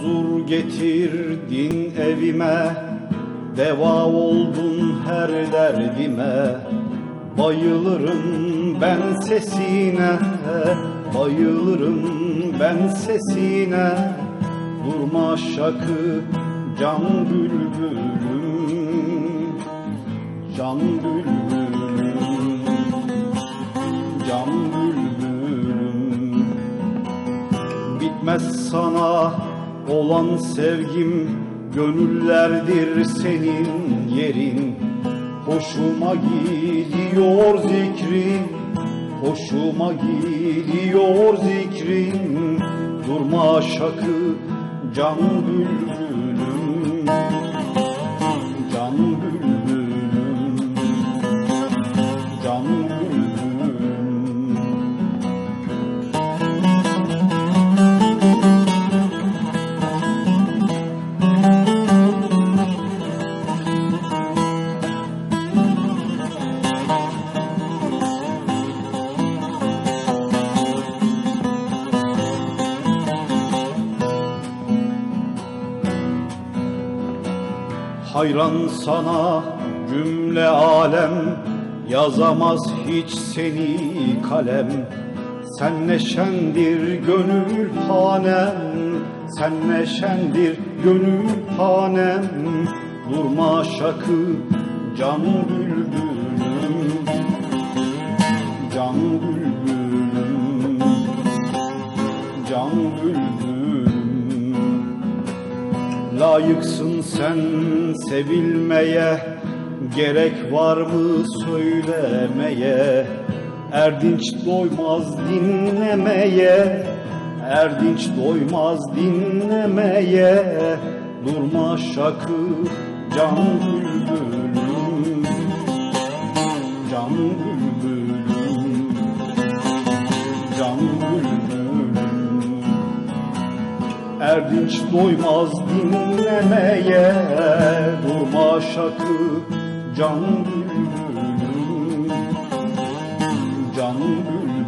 Huzur getirdin evime. Deva oldun her derdime. Bayılırım ben sesine Bayılırım ben sesine. Durma şakı can bülbülüm Can bülbülüm Can bülbülüm. Bitmez sana olan sevgim Gönüllerdir senin yerin. Hoşuma gidiyor zikrin Hoşuma gidiyor zikrin. Durma şakı can bülbülüm Hayran sana cümle alem Yazamaz hiç seni kalem. Sen neşendir gönül hanem Sen neşendir gönül hanem. Durma şakı can bülbülüm Can bülbülüm Can bülbülüm Layıksın sen sevilmeye Gerek var mı söylemeye? Erdinç doymaz dinlemeye Erdinç doymaz dinlemeye. Durma şakı can bülbülüm Erdinç doymaz dinlemeye Durma şakı can bülbülüm Can bülbülüm